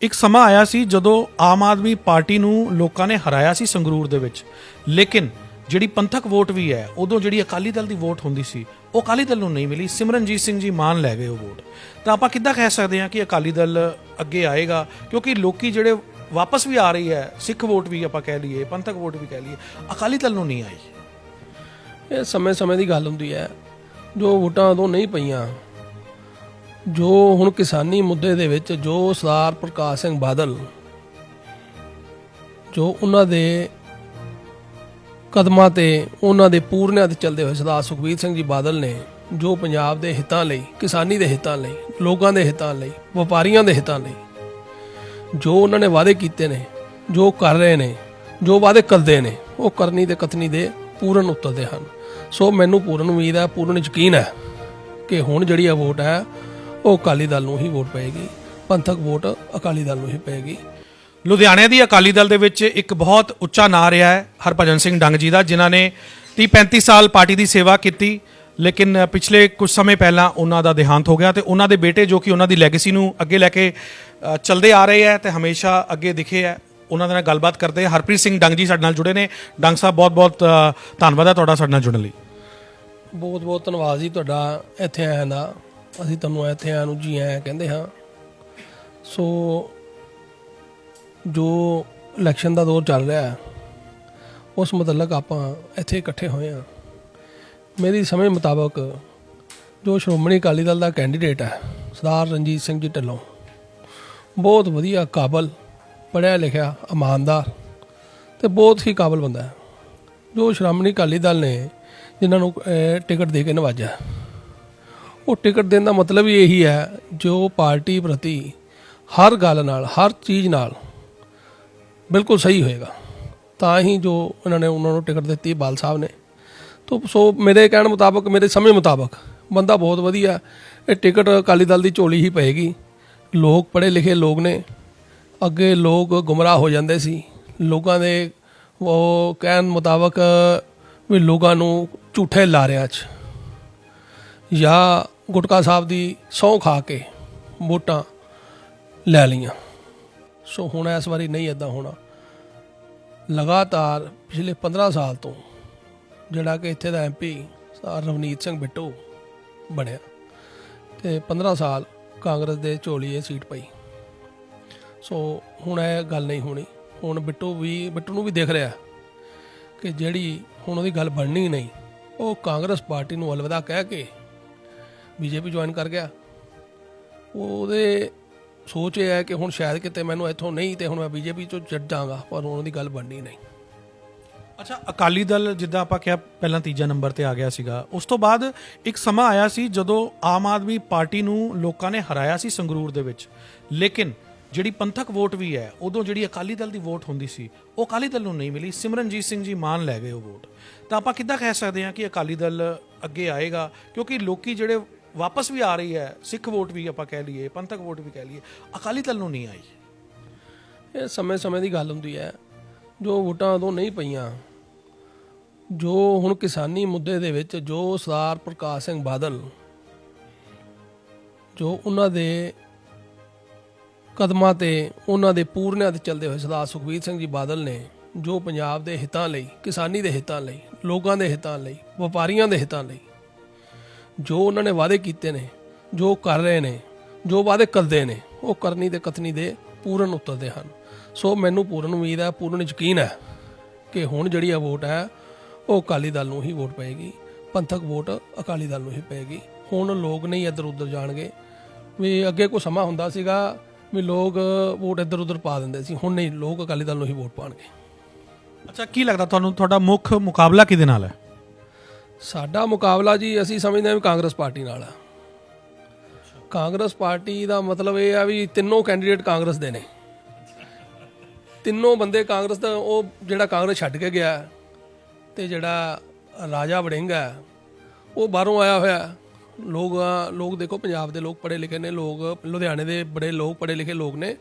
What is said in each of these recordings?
ਇੱਕ ਸਮਾਂ ਆਇਆ ਸੀ ਜਦੋਂ ਆਮ ਆਦਮੀ ਪਾਰਟੀ ਨੂੰ ਲੋਕਾਂ ਨੇ ਹਰਾਇਆ ਸੀ ਸੰਗਰੂਰ ਦੇ ਵਿੱਚ। ਲੇਕਿਨ ਜਿਹੜੀ ਪੰਥਕ ਵੋਟ ਵੀ ਹੈ, ਉਦੋਂ ਜਿਹੜੀ ਅਕਾਲੀ ਦਲ ਦੀ ਵੋਟ ਹੁੰਦੀ ਸੀ, ਉਹ ਅਕਾਲੀ ਦਲ ਨੂੰ ਨਹੀਂ ਮਿਲੀ। ਸਿਮਰਨਜੀਤ ਸਿੰਘ ਜੀ ਮਾਨ ਲੈ ਗਏ ਉਹ ਵੋਟ। ਤਾਂ ਆਪਾਂ ਕਿੱਦਾਂ ਕਹਿ ਸਕਦੇ ਹਾਂ ਕਿ ਅਕਾਲੀ ਦਲ ਅੱਗੇ ਆਏਗਾ? ਕਿਉਂਕਿ ਲੋਕੀ ਜਿਹੜੇ ਵਾਪਸ ਵੀ ਆ ਰਹੀ ਹੈ, ਸਿੱਖ ਵੋਟ ਵੀ ਆਪਾਂ ਕਹਿ ਲਈਏ, ਪੰਥਕ ਵੋਟ ਵੀ ਕਹਿ ਲਈਏ, ਅਕਾਲੀ ਦਲ ਨੂੰ ਨਹੀਂ ਆਈ। ਇਹ ਸਮੇਂ-ਸਮੇਂ ਦੀ ਗੱਲ ਹੁੰਦੀ ਹੈ। ਜੋ ਵੋਟਾਂ ਉਦੋਂ ਨਹੀਂ ਪਈਆਂ ਜੋ ਹੁਣ ਕਿਸਾਨੀ ਮੁੱਦੇ ਦੇ ਵਿੱਚ ਜੋ ਸਰਦਾਰ ਪ੍ਰਕਾਸ਼ ਸਿੰਘ ਬਾਦਲ ਜੋ ਉਹਨਾਂ ਦੇ ਕਦਮਾਂ ਤੇ ਉਹਨਾਂ ਦੇ ਪੂਰਨਿਆਂ ਤੇ ਚੱਲਦੇ ਹੋਏ ਸਰਦਾਰ ਸੁਖਬੀਰ ਸਿੰਘ ਜੀ ਬਾਦਲ ਨੇ ਜੋ ਪੰਜਾਬ ਦੇ ਹਿੱਤਾਂ ਲਈ, ਕਿਸਾਨੀ ਦੇ ਹਿੱਤਾਂ ਲਈ, ਲੋਕਾਂ ਦੇ ਹਿੱਤਾਂ ਲਈ, ਵਪਾਰੀਆਂ ਦੇ ਹਿੱਤਾਂ ਲਈ ਜੋ ਉਹਨਾਂ ਨੇ ਵਾਅਦੇ ਕੀਤੇ ਨੇ, ਜੋ ਕਰ ਰਹੇ ਨੇ, ਜੋ ਵਾਅਦੇ ਕਰਦੇ ਨੇ, ਉਹ ਕਰਨੀ ਤੇ ਕਥਨੀ ਦੇ ਪੂਰਨ ਉਤਰਦੇ ਹਨ। ਸੋ ਮੈਨੂੰ ਪੂਰਨ ਉਮੀਦ ਹੈ, ਪੂਰਨ ਯਕੀਨ ਹੈ ਕਿ ਹੁਣ ਜਿਹੜੀ ਆ ਵੋਟ ਹੈ ਉਹ ਅਕਾਲੀ ਦਲ ਨੂੰ ਹੀ ਵੋਟ ਪਏਗੀ। ਪੰਥਕ ਵੋਟ ਅਕਾਲੀ ਦਲ ਨੂੰ ਹੀ ਪਏਗੀ। ਲੁਧਿਆਣੇ ਦੀ ਅਕਾਲੀ ਦਲ ਦੇ ਵਿੱਚ ਇੱਕ ਬਹੁਤ ਉੱਚਾ ਨਾਂ ਰਿਹਾ ਹੈ ਹਰਭਜਨ ਸਿੰਘ ਡੰਗ ਜੀ ਦਾ ਜਿਨ੍ਹਾਂ ਨੇ 30 35 ਸਾਲ ਪਾਰਟੀ ਦੀ ਸੇਵਾ ਕੀਤੀ ਲੇਕਿਨ ਪਿਛਲੇ ਕੁਝ ਸਮੇਂ ਪਹਿਲਾਂ ਉਹਨਾਂ ਦਾ ਦੇਹਾਂਤ ਹੋ ਗਿਆ ਤੇ ਉਹਨਾਂ ਦੇ ਬੇਟੇ ਜੋ ਕਿ ਉਹਨਾਂ ਦੀ ਲੈਗੇਸੀ ਨੂੰ ਅੱਗੇ ਲੈ ਕੇ ਚਲਦੇ ਆ ਰਹੇ ਹੈ ਤੇ ਹਮੇਸ਼ਾ ਅੱਗੇ ਦਿਖੇ ਹੈ। ਉਹਨਾਂ ਦੇ ਨਾਲ ਗੱਲਬਾਤ ਕਰਦੇ। ਹਰਪ੍ਰੀਤ ਸਿੰਘ ਡੰਗ ਜੀ ਸਾਡੇ ਨਾਲ ਜੁੜੇ ਨੇ। ਡੰਗ ਸਾਹਿਬ ਬਹੁਤ ਬਹੁਤ ਅ, ਧੰਨਵਾਦ ਹੈ ਤੁਹਾਡਾ ਸਾਡੇ ਨਾਲ ਜੁੜਨ ਲਈ। ਬਹੁਤ ਬਹੁਤ ਧੰਨਵਾਦ ਜੀ ਤੁਹਾਡਾ ਇੱਥੇ ਆਇਆਂ ਦਾ। ਅਸੀਂ ਤੁਹਾਨੂੰ ਇੱਥੇ ਆਇਆਂ ਨੂੰ ਜੀ ਆਇਆਂ ਕਹਿੰਦੇ ਹਾਂ। ਸੋ ਜੋ ਇਲੈਕਸ਼ਨ ਦਾ ਦੌਰ ਚੱਲ ਰਿਹਾ ਹੈ, ਉਸ ਮੁਤਲਕ ਆਪਾਂ ਇੱਥੇ ਇਕੱਠੇ ਹੋਏ ਹਾਂ। ਮੇਰੀ ਸਮਝ ਮੁਤਾਬਕ ਜੋ ਸ਼੍ਰੋਮਣੀ ਅਕਾਲੀ ਦਲ ਦਾ ਕੈਂਡੀਡੇਟ ਹੈ, ਸਰਦਾਰ ਰਣਜੀਤ ਸਿੰਘ ਜੀ ਢਿੱਲੋਂ, ਬਹੁਤ ਵਧੀਆ ਕਾਬਲ, ਪੜ੍ਹਿਆ ਲਿਖਿਆ, ਇਮਾਨਦਾਰ ਤੇ ਬਹੁਤ ਹੀ ਕਾਬਲ ਬੰਦਾ ਹੈ। ਜੋ ਸ਼੍ਰੋਮਣੀ ਅਕਾਲੀ ਦਲ ਨੇ ਜਿਨ੍ਹਾਂ ਨੂੰ ਟਿਕਟ ਦੇ ਕੇ ਨਵਾਜਿਆ ਉਹ ਟਿਕਟ ਦੇਣ ਦਾ ਮਤਲਬ ਹੀ ਇਹੀ ਹੈ, ਜੋ ਪਾਰਟੀ ਪ੍ਰਤੀ ਹਰ ਗੱਲ ਨਾਲ, ਹਰ ਚੀਜ਼ ਨਾਲ ਬਿਲਕੁਲ ਸਹੀ ਹੋਏਗਾ। ਤਾਂ ਹੀ ਜੋ ਉਹਨਾਂ ਨੇ ਉਹਨਾਂ ਨੂੰ ਟਿਕਟ ਦਿੱਤੀ, ਬਾਲ ਸਾਹਿਬ ਨੇ। ਤੋ ਸੋ ਮੇਰੇ ਕਹਿਣ ਮੁਤਾਬਕ, ਮੇਰੇ ਸਮੇਂ ਮੁਤਾਬਕ ਬੰਦਾ ਬਹੁਤ ਵਧੀਆ ਇਹ ਟਿਕਟ ਅਕਾਲੀ ਦਲ ਦੀ ਝੋਲੀ ਹੀ ਪਏਗੀ। ਲੋਕ ਪੜ੍ਹੇ ਲਿਖੇ ਲੋਕ ਨੇ। ਅੱਗੇ ਲੋਕ ਗੁੰਮਰਾਹ ਹੋ ਜਾਂਦੇ ਸੀ। ਲੋਕਾਂ ਦੇ ਉਹ ਕਹਿਣ ਮੁਤਾਬਕ ਵੀ ਲੋਕਾਂ ਨੂੰ ਝੂਠੇ ਲਾਰਿਆਂ 'ਚ ਜਾਂ ਗੁਟਕਾ ਸਾਹਿਬ ਦੀ ਸਹੁੰ ਖਾ ਕੇ ਵੋਟਾਂ ਲੈ ਲਈਆਂ। ਸੋ ਹੁਣ ਇਸ ਵਾਰੀ ਨਹੀਂ ਇਦਾਂ ਹੋਣਾ। ਲਗਾਤਾਰ ਪਿਛਲੇ 15 ਸਾਲ ਤੋਂ ਜਿਹੜਾ ਕਿ ਇੱਥੇ ਦਾ ਐਮਪੀ ਸਰ ਰਵਨੀਤ ਸਿੰਘ ਬਿੱਟੂ ਬਣਿਆ ਤੇ 15 ਸਾਲ ਕਾਂਗਰਸ ਦੇ ਝੋਲੀ ਇਹ ਸੀਟ ਪਈ। ਸੋ ਹੁਣ ਇਹ ਗੱਲ ਨਹੀਂ ਹੋਣੀ। ਹੁਣ ਬਿੱਟੂ ਵੀ ਬਿੱਟੂ ਨੂੰ ਵੀ ਦੇਖ ਰਿਹਾ ਕਿ ਜਿਹੜੀ ਹੁਣ ਉਹਦੀ ਗੱਲ ਬਣਨੀ ਨਹੀਂ, ਉਹ ਕਾਂਗਰਸ ਪਾਰਟੀ ਨੂੰ ਅਲਵਿਦਾ ਕਹਿ ਕੇ ਬੀਜੇਪੀ ਜੁਆਇਨ ਕਰ ਗਿਆ। ਉਹਦੇ ਸੋਚ ਇਹ ਹੈ ਕਿ ਹੁਣ ਸ਼ਾਇਦ ਕਿਤੇ ਮੈਨੂੰ ਇੱਥੋਂ ਨਹੀਂ ਤੇ ਹੁਣ ਮੈਂ ਬੀਜੇਪੀ ਤੋਂ ਚੱਟ ਜਾਵਾਂਗਾ, ਪਰ ਹੁਣ ਉਹਦੀ ਗੱਲ ਬਣਨੀ ਨਹੀਂ। ਅੱਛਾ, ਅਕਾਲੀ ਦਲ ਜਿੱਦਾਂ ਆਪਾਂ ਕਿਹਾ ਪਹਿਲਾਂ ਤੀਜਾ ਨੰਬਰ ਤੇ ਆ ਗਿਆ ਸੀਗਾ, ਉਸ ਤੋਂ ਬਾਅਦ ਇੱਕ ਸਮਾਂ ਆਇਆ ਸੀ ਜਦੋਂ ਆਮ ਆਦਮੀ ਪਾਰਟੀ ਨੂੰ ਲੋਕਾਂ ਨੇ ਹਰਾਇਆ ਸੀ ਸੰਗਰੂਰ ਦੇ ਵਿੱਚ। ਲੇਕਿਨ ਜਿਹੜੀ ਪੰਥਕ ਵੋਟ ਵੀ ਹੈ, ਉਦੋਂ ਜਿਹੜੀ ਅਕਾਲੀ ਦਲ ਦੀ ਵੋਟ ਹੁੰਦੀ ਸੀ, ਉਹ ਅਕਾਲੀ ਦਲ ਨੂੰ ਨਹੀਂ ਮਿਲੀ। ਸਿਮਰਨਜੀਤ ਸਿੰਘ ਜੀ ਮਾਨ ਲੈ ਗਏ ਉਹ ਵੋਟ। ਤਾਂ ਆਪਾਂ ਕਿੱਦਾਂ ਕਹਿ ਸਕਦੇ ਹਾਂ ਕਿ ਅਕਾਲੀ ਦਲ ਅੱਗੇ ਆਏਗਾ? ਕਿਉਂਕਿ ਲੋਕੀ ਜਿਹੜੇ ਵਾਪਸ ਵੀ ਆ ਰਹੀ ਹੈ, ਸਿੱਖ ਵੋਟ ਵੀ ਆਪਾਂ ਕਹਿ ਲਈਏ, ਪੰਥਕ ਵੋਟ ਵੀ ਕਹਿ ਲਈਏ, ਅਕਾਲੀ ਦਲ ਨੂੰ ਨਹੀਂ ਆਈ। ਇਹ ਸਮੇਂ-ਸਮੇਂ ਦੀ ਗੱਲ ਹੁੰਦੀ ਹੈ, ਜੋ ਵੋਟਾਂ ਉਦੋਂ ਨਹੀਂ ਪਈਆਂ, ਜੋ ਹੁਣ ਕਿਸਾਨੀ ਮੁੱਦੇ ਦੇ ਵਿੱਚ ਜੋ ਸਰਦਾਰ ਪ੍ਰਕਾਸ਼ ਸਿੰਘ ਬਾਦਲ, ਜੋ ਉਹਨਾਂ ਦੇ ਕਦਮਾਂ ਤੇ ਉਹਨਾਂ ਦੇ ਪੂਰਨਿਆਂ ਤੇ ਚੱਲਦੇ ਹੋਏ ਸਰਦਾਰ ਸੁਖਬੀਰ ਸਿੰਘ ਜੀ ਬਾਦਲ ਨੇ ਜੋ ਪੰਜਾਬ ਦੇ ਹਿੱਤਾਂ ਲਈ, ਕਿਸਾਨੀ ਦੇ ਹਿੱਤਾਂ ਲਈ, ਲੋਕਾਂ ਦੇ ਹਿੱਤਾਂ ਲਈ, ਵਪਾਰੀਆਂ ਦੇ ਹਿੱਤਾਂ ਲਈ ਜੋ ਉਹਨਾਂ ਨੇ ਵਾਅਦੇ ਕੀਤੇ ਨੇ, ਜੋ ਕਰ ਰਹੇ ਨੇ, ਜੋ ਵਾਅਦੇ ਕਰਦੇ ਨੇ, ਉਹ ਕਰਨੀ ਤੇ ਕਥਨੀ ਦੇ ਪੂਰਨ ਉਤਰਦੇ ਹਨ। ਸੋ ਮੈਨੂੰ ਪੂਰਨ ਉਮੀਦ ਹੈ, ਪੂਰਨ ਯਕੀਨ ਹੈ ਕਿ ਹੁਣ ਜਿਹੜੀ ਆ ਵੋਟ ਹੈ, ਉਹ ਅਕਾਲੀ ਦਲ ਨੂੰ ਹੀ ਵੋਟ ਪਏਗੀ। ਪੰਥਕ ਵੋਟ ਅਕਾਲੀ ਦਲ ਨੂੰ ਹੀ ਪਏਗੀ। ਹੁਣ ਲੋਕ ਨਹੀਂ ਇੱਧਰ ਉੱਧਰ ਜਾਣਗੇ। ਵੀ ਅੱਗੇ ਕੋਈ ਸਮਾਂ ਹੁੰਦਾ ਸੀਗਾ ਵੀ ਲੋਕ ਵੋਟ ਇੱਧਰ ਉੱਧਰ ਪਾ ਦਿੰਦੇ ਸੀ, ਹੁਣ ਨਹੀਂ, ਲੋਕ ਅਕਾਲੀ ਦਲ ਨੂੰ ਹੀ ਵੋਟ ਪਾਣਗੇ। ਅੱਛਾ, ਕੀ ਲੱਗਦਾ ਤੁਹਾਨੂੰ? ਤੁਹਾਡਾ ਮੁੱਖ ਮੁਕਾਬਲਾ ਕਿਹਦੇ ਨਾਲ ਹੈ? ਸਾਡਾ ਮੁਕਾਬਲਾ ਜੀ ਅਸੀਂ ਸਮਝਦੇ ਹਾਂ ਵੀ ਕਾਂਗਰਸ ਪਾਰਟੀ ਨਾਲ ਆ। ਕਾਂਗਰਸ ਪਾਰਟੀ ਦਾ ਮਤਲਬ ਇਹ ਆ ਵੀ ਤਿੰਨੋਂ ਕੈਂਡੀਡੇਟ ਕਾਂਗਰਸ ਦੇ ਨੇ। ਤਿੰਨੋਂ ਬੰਦੇ ਕਾਂਗਰਸ ਦਾ, ਉਹ ਜਿਹੜਾ ਕਾਂਗਰਸ ਛੱਡ ਕੇ ਗਿਆ ਤੇ ਜਿਹੜਾ ਰਾਜਾ ਵੜਿੰਗ ਹੈ ਉਹ ਬਾਹਰੋਂ ਆਇਆ ਹੋਇਆ। ਲੋਕ ਲੋਕ ਦੇਖੋ, ਪੰਜਾਬ ਦੇ ਲੋਕ ਪੜ੍ਹੇ ਲਿਖੇ ਨੇ, ਲੋਕ ਲੁਧਿਆਣੇ ਦੇ ਬੜੇ ਲੋਕ ਪੜ੍ਹੇ ਲਿਖੇ ਲੋਕ ਨੇ।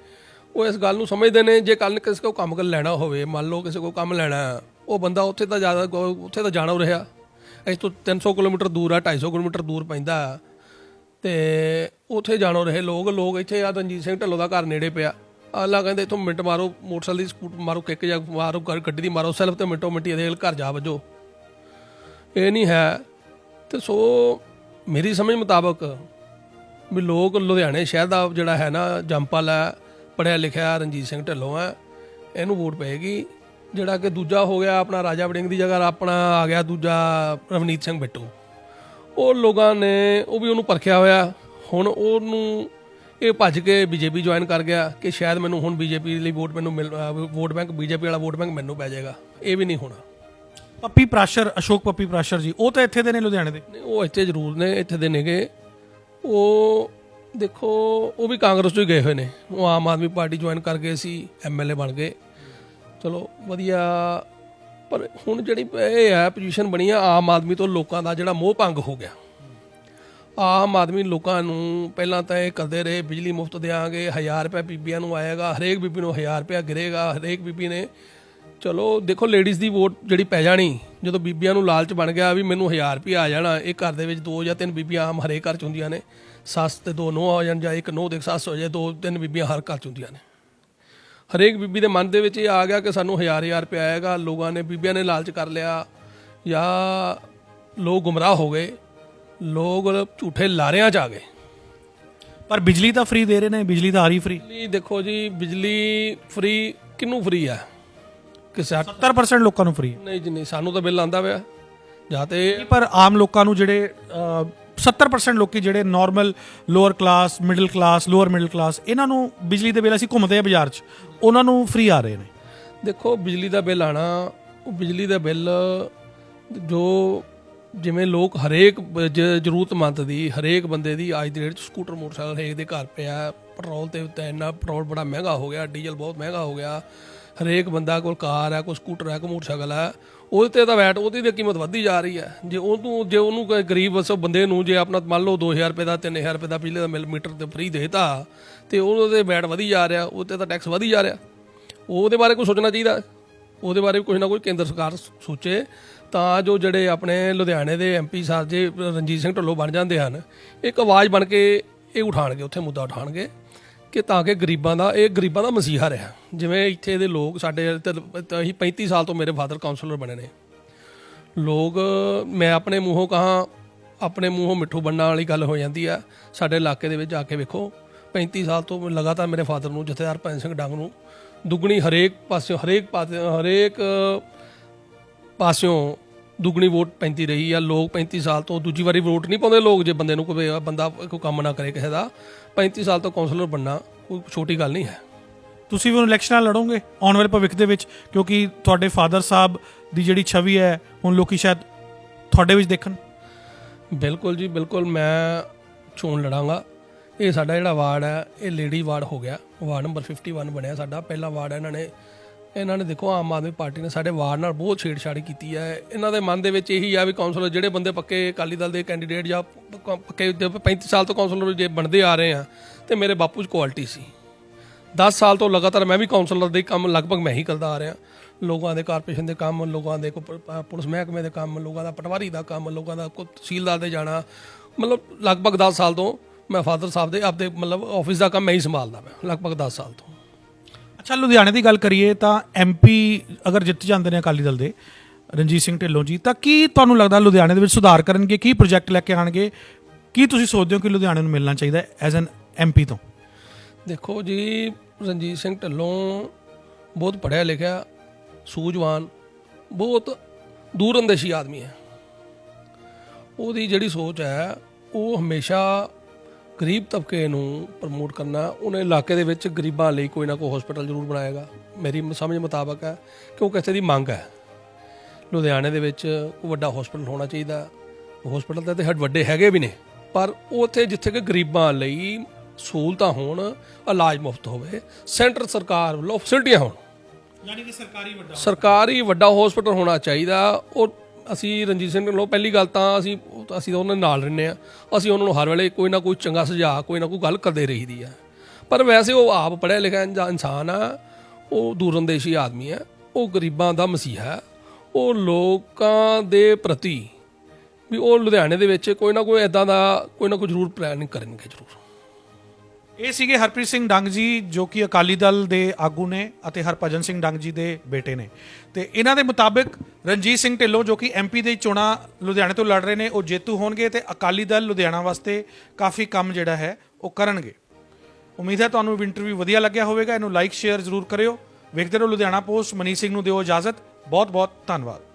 ਉਹ ਇਸ ਗੱਲ ਨੂੰ ਸਮਝਦੇ ਨੇ, ਜੇ ਕੱਲ ਕਿਸੇ ਕੋ ਕੰਮ ਕਰ ਲੈਣਾ ਹੋਵੇ, ਮੰਨ ਲਓ ਕਿਸੇ ਕੋ ਕੰਮ ਲੈਣਾ, ਉਹ ਬੰਦਾ ਉੱਥੇ ਤਾਂ ਜ਼ਿਆਦਾ ਗੋ- ਉੱਥੇ ਤਾਂ ਜਾਣਾ ਰਿਹਾ। ਇਸ ਤੋਂ 300 ਕਿਲੋਮੀਟਰ ਦੂਰ ਆ 250 ਕਿਲੋਮੀਟਰ ਦੂਰ ਪੈਂਦਾ। ਤੇ ਉੱਥੇ ਜਾਣੋ ਰਹੇ ਲੋਕ ਲੋਕ ਇੱਥੇ ਆ ਰਣਜੀਤ ਸਿੰਘ ਢੱਲੋਂ ਦਾ ਘਰ ਨੇੜੇ ਪਿਆ। ਅੱਲਾ ਕਹਿੰਦੇ ਇਥੋਂ ਮਿੰਟ ਮਾਰੋ, ਮੋਟਰਸਾਈਕਲ ਦੀ ਸਕੂਟ ਮਾਰੋ, ਕਿੱਕ ਜਾਂ ਮਾਰੋ ਗੱਡ- ਗੱਡੀ ਦੀ ਮਾਰੋ ਸੈਲਫ ਤੇ ਮਿੰਟੋ ਮਿੰਟੀ ਇਹਦੇ ਘਰ ਜਾ ਵਜੋ। ਇਹ ਨਹੀਂ ਹੈ। ਤੇ ਸੋ ਮੇਰੀ ਸਮਝ ਮੁਤਾਬਕ ਵੀ ਲੋਕ ਲੁਧਿਆਣੇ ਸ਼ਹਿਰ ਦਾ ਜਿਹੜਾ ਹੈ ਨਾ ਜੰਪਲ ਹੈ ਪੜਿਆ ਲਿਖਿਆ ਰਣਜੀਤ ਸਿੰਘ ਢਿੱਲੋਂ ਹੈ, ਇਹਨੂੰ ਵੋਟ ਪਏਗੀ। ਜਿਹੜਾ ਕਿ ਦੂਜਾ ਹੋ ਗਿਆ ਆਪਣਾ ਰਾਜਾ ਵੜਿੰਗ ਦੀ ਜਗ੍ਹਾ ਆਪਣਾ ਆ ਗਿਆ ਦੂਜਾ ਰਵਨੀਤ ਸਿੰਘ ਬਿੱਟੂ। ਉਹ ਲੋਕਾਂ ਨੇ ਉਹ ਵੀ ਉਹਨੂੰ ਪਰਖਿਆ ਹੋਇਆ। ਹੁਣ ਉਹਨੂੰ ਇਹ ਭੱਜ ਕੇ ਬੀਜੇਪੀ ਜੁਆਇਨ ਕਰ ਗਿਆ ਕਿ ਸ਼ਾਇਦ ਮੈਨੂੰ ਹੁਣ ਬੀਜੇਪੀ ਲਈ ਵੋਟ ਮੈਨੂੰ ਮਿਲ ਵੋਟ ਬੈਂਕ ਬੀਜੇਪੀ ਵਾਲਾ ਵੋਟ ਬੈਂਕ ਮੈਨੂੰ ਪੈ ਜਾਏਗਾ। ਇਹ ਵੀ ਨਹੀਂ ਹੋਣਾ। ਪੱਪੀ ਪ੍ਰਾਸ਼ਰ ਅਸ਼ੋਕ ਪੱਪੀ ਪ੍ਰਾਸ਼ਰ ਜੀ ਉਹ ਤਾਂ ਇੱਥੇ ਦੇ ਨੇ ਲੁਧਿਆਣੇ ਦੇ। ਨਹੀਂ, ਉਹ ਇੱਥੇ ਜ਼ਰੂਰ ਨੇ ਇੱਥੇ ਦੇ ਨੇਗੇ। ਉਹ ਦੇਖੋ ਉਹ ਵੀ ਕਾਂਗਰਸ ਤੋਂ ਹੀ ਗਏ ਹੋਏ ਨੇ। ਉਹ ਆਮ ਆਦਮੀ ਪਾਰਟੀ ਜੁਆਇਨ ਕਰ ਗਏ ਸੀ ਐਮਐਲਏ ਬਣ ਗਏ। ਚਲੋ ਵਧੀਆ। ਪਰ ਹੁਣ ਜਿਹੜੀ ਇਹ ਹੈ ਪੋਜੀਸ਼ਨ ਬਣੀ ਆ ਆਮ ਆਦਮੀ ਤੋਂ ਲੋਕਾਂ ਦਾ ਜਿਹੜਾ ਮੋਹ ਭੰਗ ਹੋ ਗਿਆ। ਆਮ ਆਦਮੀ ਲੋਕਾਂ ਨੂੰ ਪਹਿਲਾਂ ਤਾਂ ਇਹ ਕਰਦੇ ਰਹੇ, ਬਿਜਲੀ ਮੁਫਤ ਦੇਾਂਗੇ 1000 ਰੁਪਏ ਬੀਬੀਆਂ ਨੂੰ ਆਏਗਾ, ਹਰੇਕ ਬੀਬੀ ਨੂੰ 1000 ਰੁਪਏ ਗਿਰੇਗਾ, ਹਰੇਕ ਬੀਬੀ ਨੇ ਚਲੋ ਦੇਖੋ ਲੇਡੀਜ਼ ਦੀ ਵੋਟ ਜਿਹੜੀ ਪੈ ਜਾਣੀ, ਜਦੋਂ ਬੀਬੀਆਂ ਨੂੰ ਲਾਲਚ ਬਣ ਗਿਆ ਵੀ ਮੈਨੂੰ 1000 ਰੁਪਏ ਆ ਜਾਣਾ, ਇਹ ਘਰ ਦੇ ਵਿੱਚ ਦੋ ਜਾਂ ਤਿੰਨ ਬੀਬੀਆਂ ਆਮ ਹਰੇਕ ਘਰ ਚ ਹੁੰਦੀਆਂ ਨੇ, ਸੱਸ ਤੇ ਦੋ ਨੋਹ ਆ ਜਾਣ ਜਾਂ ਇੱਕ ਨੋਹ ਦੇ ਸੱਸ ਹੋ ਜਾਏ, ਦੋ ਤਿੰਨ ਬੀਬੀਆਂ ਹਰ ਘਰ ਚ ਹੁੰਦੀਆਂ ਨੇ। ਹਰੇਕ ਬੀਬੀ ਦੇ ਮਨ ਦੇ ਵਿੱਚ ਇਹ ਆ ਗਿਆ ਕਿ ਸਾਨੂੰ ਹਜ਼ਾਰ ਹਜ਼ਾਰ ਰੁਪਏ ਆਏਗਾ ਲੋਕਾਂ ਨੇ ਬੀਬੀਆਂ ਨੇ ਲਾਲਚ ਕਰ ਲਿਆ ਜਾਂ ਲੋਕ ਗੁੰਮਰਾਹ ਹੋ ਗਏ ਲੋਕ ਝੂਠੇ ਲਾਰਿਆਂ 'ਚ ਆ ਗਏ। ਪਰ ਬਿਜਲੀ ਤਾਂ ਫ੍ਰੀ ਦੇ ਰਹੇ ਨੇ ਬਿਜਲੀ ਤਾਂ ਆ ਰਹੀ ਫ੍ਰੀ ਬਿਜਲੀ ਦੇਖੋ ਜੀ ਬਿਜਲੀ ਫ੍ਰੀ ਕਿਹਨੂੰ ਫ੍ਰੀ ਆ? ਕਿਸੇ 70% ਲੋਕਾਂ ਨੂੰ ਫ੍ਰੀ ਨਹੀਂ ਜੀ ਨਹੀਂ ਸਾਨੂੰ ਤਾਂ ਬਿੱਲ ਆਂਦਾ ਪਿਆ। ਜਾਂ ਤੇ ਪਰ ਆਮ ਲੋਕਾਂ ਨੂੰ ਜਿਹੜੇ 70% ਲੋਕੀ ਜਿਹੜੇ normal lower class middle class lower middle class ਇਹਨਾਂ ਨੂੰ ਬਿਜਲੀ ਦੇ ਬਿੱਲ ਅਸੀਂ ਘੁੰਮਦੇ ਆ ਬਾਜ਼ਾਰ 'ਚ। ਉਹਨਾਂ ਨੂੰ ਫ੍ਰੀ ਆ ਰਹੇ ਨੇ। ਦੇਖੋ, ਬਿਜਲੀ ਦਾ ਬਿੱਲ ਆਣਾ, ਉਹ ਬਿਜਲੀ ਦਾ ਬਿੱਲ ਜੋ ਜਿਵੇਂ ਲੋਕ ਹਰੇਕ ਜ਼ਰੂਰਤਮੰਦ ਦੀ, ਹਰੇਕ ਬੰਦੇ ਦੀ ਅੱਜ ਦੀ ਡੇਟ 'ਚ ਸਕੂਟਰ ਮੋਟਰਸਾਈਕਲ ਹਰੇਕ ਦੇ ਘਰ ਪਿਆ ਪੈਟਰੋਲ ਤੇ ਉੱਤੇ ਇੰਨਾ ਪੈਟਰੋਲ ਬੜਾ ਮਹਿੰਗਾ ਹੋ ਗਿਆ ਡੀਜ਼ਲ ਬਹੁਤ ਮਹਿੰਗਾ ਹੋ ਗਿਆ। ਹਰੇਕ ਬੰਦਾ ਕੋਲ ਕਾਰ ਹੈ, ਕੋਈ ਸਕੂਟਰ ਹੈ, ਕੋਈ ਮੋਟਰਸਾਈਕਲ ਹੈ, ਉਹਦੇ ਤੇ ਤਾਂ ਵੈਟ, ਉਹਦੀ ਦੀ ਕੀਮਤ ਵੱਧਦੀ ਜਾ ਰਹੀ ਹੈ। ਜੇ ਉਹਨੂੰ ਜੇ ਉਹਨੂੰ ਕੋਈ ਗਰੀਬ ਵਸੋ ਬੰਦੇ ਨੂੰ, ਜੇ ਆਪਣਾ ਮੰਨ ਲਓ 2000 ਰੁਪਏ ਦਾ 3000 ਰੁਪਏ ਦਾ ਪਿਛਲੇ ਦਾ ਮਿਲ, ਮੀਟਰ ਤੇ ਫ੍ਰੀ ਦੇਤਾ, ਤੇ ਉਹਦੇ ਵੈਟ ਵਧੀ ਜਾ ਰਿਹਾ, ਉਹਦੇ ਤਾਂ ਟੈਕਸ ਵਧੀ ਜਾ ਰਿਹਾ। ਉਹਦੇ ਬਾਰੇ ਕੋਈ ਸੋਚਣਾ ਚਾਹੀਦਾ? ਉਹਦੇ ਬਾਰੇ ਵੀ ਕੁਝ ਨਾ ਕੁਝ ਕੇਂਦਰ ਸਰਕਾਰ ਸੋਚੇ, ਤਾਂ ਜੋ ਜਿਹੜੇ ਆਪਣੇ ਲੁਧਿਆਣੇ ਦੇ ਐਮਪੀ ਸਾਹਿਬ ਜੇ, ਰਣਜੀਤ ਸਿੰਘ ਢੱਲੋਂ ਬਣ ਜਾਂਦੇ ਹਨ, ਇੱਕ ਆਵਾਜ਼ ਬਣ ਕੇ ਇਹ ਉਠਾਣਗੇ, ਉੱਥੇ ਮੁੱਦਾ ਉਠਾਣਗੇ। ਕਿ ਤਾਂ ਕਿ ਗਰੀਬਾਂ ਦਾ, ਇਹ ਗਰੀਬਾਂ ਦਾ ਮਸੀਹਾ ਰਿਹਾ। ਜਿਵੇਂ ਇੱਥੇ ਦੇ ਲੋਕ ਸਾਡੇ ਤੇ ਅਸੀਂ 35 ਸਾਲ ਤੋਂ ਮੇਰੇ ਫਾਦਰ ਕਾਉਂਸਲਰ ਬਣੇ ਨੇ। ਲੋਕ, ਮੈਂ ਆਪਣੇ ਮੂੰਹੋਂ ਕਹਾ, ਆਪਣੇ ਮੂੰਹੋਂ ਮਿੱਠੂ ਬਣਨ ਵਾਲੀ ਗੱਲ ਹੋ ਜਾਂਦੀ ਆ। ਸਾਡੇ ਇਲਾਕੇ ਦੇ ਵਿੱਚ ਜਾ ਕੇ ਵੇਖੋ 35 ਸਾਲ ਤੋਂ ਲਗਾਤਾਰ ਮੇਰੇ ਫਾਦਰ ਨੂੰ, ਜਥੇਦਾਰ ਭੈਣ ਸਿੰਘ ਡੰਗ ਨੂੰ ਦੁੱਗਣੀ ਹਰੇਕ ਪਾਸਿਓਂ, ਹਰੇਕ ਪਾਸੇ, ਹਰੇਕ ਪਾਸਿਓਂ ਦੁੱਗਣੀ ਵੋਟ ਪੈਂਦੀ ਰਹੀ ਆ ਲੋਕ 35 ਸਾਲ ਤੋਂ ਦੂਜੀ ਵਾਰੀ ਵੋਟ ਨਹੀਂ ਪਾਉਂਦੇ ਲੋਕ ਜੇ ਬੰਦੇ ਨੂੰ ਕੋਈ ਬੰਦਾ ਕੋਈ ਕੰਮ ਨਾ ਕਰੇ ਕਿਸੇ ਦਾ 35 ਸਾਲ ਤੋਂ ਕਾਉਂਸਲਰ ਬਣਨਾ ਕੋਈ ਛੋਟੀ ਗੱਲ ਨਹੀਂ ਹੈ। ਤੁਸੀਂ ਵੀ ਹੁਣ ਇਲੈਕਸ਼ਨਾਂ ਲੜੋਗੇ ਆਉਣ ਵਾਲੇ ਭਵਿੱਖ ਦੇ ਵਿੱਚ ਕਿਉਂਕਿ ਤੁਹਾਡੇ ਫਾਦਰ ਸਾਹਿਬ ਦੀ ਜਿਹੜੀ ਛਵੀ ਹੈ ਹੁਣ ਲੋਕੀ ਸ਼ਾਇਦ ਤੁਹਾਡੇ ਵਿੱਚ ਦੇਖਣ। ਬਿਲਕੁਲ ਜੀ ਬਿਲਕੁਲ ਮੈਂ ਚੋਣ ਲੜਾਂਗਾ। ਇਹ ਸਾਡਾ ਜਿਹੜਾ ਵਾਰਡ ਹੈ ਇਹ ਲੇਡੀ ਵਾਰਡ ਹੋ ਗਿਆ। ਵਾਰਡ ਨੰਬਰ 51 ਬਣਿਆ ਸਾਡਾ। ਪਹਿਲਾ ਵਾਰਡ ਹੈ ਇਹਨਾਂ ਨੇ ਇਹਨਾਂ ਨੇ ਦੇਖੋ, ਆਮ ਆਦਮੀ ਪਾਰਟੀ ਨੇ ਸਾਡੇ ਵਾਰਡ ਨਾਲ ਬਹੁਤ ਛੇੜਛਾੜ ਕੀਤੀ ਹੈ। ਇਹਨਾਂ ਦੇ ਮਨ ਦੇ ਵਿੱਚ ਇਹੀ ਆ ਵੀ ਕਾਉਂਸਲਰ ਜਿਹੜੇ ਬੰਦੇ ਪੱਕੇ ਅਕਾਲੀ ਦਲ ਦੇ ਕੈਂਡੀਡੇਟ ਜਾਂ ਪ- ਪੱਕੇ 35 ਸਾਲ ਤੋਂ ਕਾਉਂਸਲਰ ਜੇ ਬਣਦੇ ਆ ਰਹੇ ਆ, ਤੇ ਮੇਰੇ ਬਾਪੂ 'ਚ ਕੁਆਲਿਟੀ ਸੀ। 10 ਸਾਲ ਤੋਂ ਲਗਾਤਾਰ ਮੈਂ ਵੀ ਕਾਉਂਸਲਰ ਦੇ ਕੰਮ ਲਗਭਗ ਮੈਂ ਹੀ ਕਰਦਾ ਆ ਰਿਹਾ। ਲੋਕਾਂ ਦੇ ਕਾਰਪੋਰੇਸ਼ਨ ਦੇ ਕੰਮ, ਲੋਕਾਂ ਦੇ ਕੋ ਪੁਲਿਸ ਮਹਿਕਮੇ ਦੇ ਕੰਮ, ਲੋਕਾਂ ਦਾ ਪਟਵਾਰੀ ਦਾ ਕੰਮ, ਲੋਕਾਂ ਦਾ ਕੋ, ਤਹਿਸੀਲਦਾਰ ਦੇ ਜਾਣਾ। ਮਤਲਬ ਲਗਭਗ 10 ਸਾਲ ਤੋਂ ਮੈਂ ਫਾਦਰ ਸਾਹਿਬ ਦੇ ਆਪਦੇ ਮਤਲਬ ਆਫਿਸ ਦਾ ਕੰਮ ਮੈਂ ਹੀ ਸੰਭਾਲਦਾ ਮੈਂ ਲਗਭਗ 10 ਸਾਲ ਤੋਂ। ਅੱਛਾ, ਲੁਧਿਆਣੇ ਦੀ ਗੱਲ ਕਰੀਏ ਤਾਂ ਐਮਪੀ ਅਗਰ ਜਿੱਤ ਜਾਂਦੇ ਨੇ ਅਕਾਲੀ ਦਲ ਦੇ, ਰਣਜੀਤ ਸਿੰਘ ਢਿੱਲੋਂ ਜੀ, ਤਾਂ ਕੀ ਤੁਹਾਨੂੰ ਲੱਗਦਾ ਲੁਧਿਆਣੇ ਦੇ ਵਿੱਚ ਸੁਧਾਰ ਕਰਨਗੇ? ਕੀ ਪ੍ਰੋਜੈਕਟ ਲੈ ਕੇ ਆਣਗੇ? ਕੀ ਤੁਸੀਂ ਸੋਚਦੇ ਹੋ ਕਿ ਲੁਧਿਆਣੇ ਨੂੰ ਮਿਲਣਾ ਚਾਹੀਦਾ ਐਜ਼ ਐਨ ਐਮਪੀ ਤੋਂ? ਦੇਖੋ ਜੀ, ਰਣਜੀਤ ਸਿੰਘ ਢਿੱਲੋਂ ਬਹੁਤ ਪੜ੍ਹਿਆ ਲਿਖਿਆ, ਸੂਝਵਾਨ, ਬਹੁਤ ਦੂਰਅੰਦੇਸ਼ੀ ਆਦਮੀ ਹੈ। ਉਹਦੀ ਜਿਹੜੀ ਸੋਚ ਹੈ, ਉਹ ਹਮੇਸ਼ਾ ਗਰੀਬ ਤਬਕੇ ਨੂੰ ਪ੍ਰਮੋਟ ਕਰਨਾ ਉਹਨੇ ਇਲਾਕੇ ਦੇ ਵਿੱਚ ਗਰੀਬਾਂ ਲਈ ਕੋਈ ਨਾ ਕੋਈ ਹਸਪੀਟਲ ਜ਼ਰੂਰ ਬਣਾਏਗਾ। ਮੇਰੀ ਸਮਝ ਮੁਤਾਬਕ ਹੈ ਕਿਉਂਕਿ ਕਿਸੇ ਦੀ ਮੰਗ ਹੈ। ਲੁਧਿਆਣੇ ਦੇ ਵਿੱਚ ਕੋਈ ਵੱਡਾ ਹਸਪੀਟਲ ਹੋਣਾ ਚਾਹੀਦਾ। ਹਸਪੀਟਲ ਤਾਂ ਤੇ ਹੱਡ ਵੱਡੇ ਹੈਗੇ ਵੀ ਨੇ ਪਰ ਉੱਥੇ ਜਿੱਥੇ ਕਿ ਗਰੀਬਾਂ ਲਈ ਸਹੂਲਤਾਂ ਹੋਣ ਇਲਾਜ ਮੁਫਤ ਹੋਵੇ ਸੈਂਟਰ ਸਰਕਾਰ ਵੱਲੋਂ ਫੈਸਿਲਿਟੀਆਂ ਹੋਣ। ਯਾਨੀ ਕਿ ਸਰਕਾਰੀ ਵੱਡਾ ਸਰਕਾਰੀ ਵੱਡਾ ਹਸਪੀਟਲ ਹੋਣਾ ਚਾਹੀਦਾ ਉਹ ਅਸੀਂ ਰਣਜੀਤ ਸਿੰਘ ਢਿੱਲੋਂ ਪਹਿਲੀ ਗੱਲ ਤਾਂ ਅਸੀਂ ਅਸੀਂ ਤਾਂ ਉਹਨਾਂ ਦੇ ਨਾਲ ਰਹਿੰਦੇ ਆ ਅਸੀਂ ਉਹਨਾਂ ਨੂੰ ਹਰ ਵੇਲੇ ਕੋਈ ਨਾ ਕੋਈ ਚੰਗਾ ਸੁਝਾਅ, ਕੋਈ ਨਾ ਕੋਈ ਗੱਲ ਕਰਦੇ ਰਹੀਦੀ ਆ। ਪਰ ਵੈਸੇ ਉਹ ਆਪ ਪੜ੍ਹਿਆ ਲਿਖਿਆ ਇਨਜਾ- ਇਨਸਾਨ ਆ। ਉਹ ਦੂਰਅੰਦੇਸ਼ੀ ਆਦਮੀ ਆ। ਉਹ ਗਰੀਬਾਂ ਦਾ ਮਸੀਹਾ ਹੈ। ਉਹ ਲੋਕਾਂ ਦੇ ਪ੍ਰਤੀ ਵੀ ਉਹ ਲੁਧਿਆਣੇ ਦੇ ਵਿੱਚ ਕੋਈ ਨਾ ਕੋਈ ਇਦਾਂ ਦਾ ਕੋਈ ਨਾ ਕੋਈ ਜ਼ਰੂਰ ਪਲਾਨਿੰਗ ਕਰਨਗੇ ਜ਼ਰੂਰ। ਇਹ ਸੀਗੇ ਹਰਪ੍ਰੀਤ ਸਿੰਘ ਡੰਗ ਜੀ, ਜੋ ਕਿ ਅਕਾਲੀ ਦਲ ਦੇ ਆਗੂ ਨੇ ਅਤੇ ਹਰਭਜਨ ਸਿੰਘ ਡੰਗ ਜੀ ਦੇ ਬੇਟੇ ਨੇ। ਤੇ ਇਹਨਾਂ ਦੇ ਮੁਤਾਬਕ ਰਣਜੀਤ ਸਿੰਘ ਢਿੱਲੋਂ, ਜੋ ਕਿ ਐਮਪੀ ਦੇ ਚੋਣਾਂ ਲੁਧਿਆਣੇ ਤੋਂ ਲੜ ਰਹੇ ਨੇ, ਉਹ ਜੇਤੂ ਹੋਣਗੇ ਤੇ ਅਕਾਲੀ ਦਲ ਲੁਧਿਆਣਾ ਵਾਸਤੇ ਕਾਫੀ ਕੰਮ ਜਿਹੜਾ ਹੈ, ਉਹ ਕਰਨਗੇ। ਉਮੀਦ ਹੈ ਤੁਹਾਨੂੰ ਇੰਟਰਵਿਊ ਵਧੀਆ ਲੱਗਿਆ ਹੋਵੇਗਾ। ਇਹਨੂੰ ਲਾਈਕ ਸ਼ੇਅਰ ਜ਼ਰੂਰ ਕਰਿਓ। ਵੇਖਦੇ ਰਹੋ ਲੁਧਿਆਣਾ ਪੋਸਟ ਮਨੀਸ਼ ਸਿੰਘ ਨੂੰ ਦਿਓ ਇਜਾਜ਼ਤ। ਬਹੁਤ ਬਹੁਤ ਧੰਨਵਾਦ।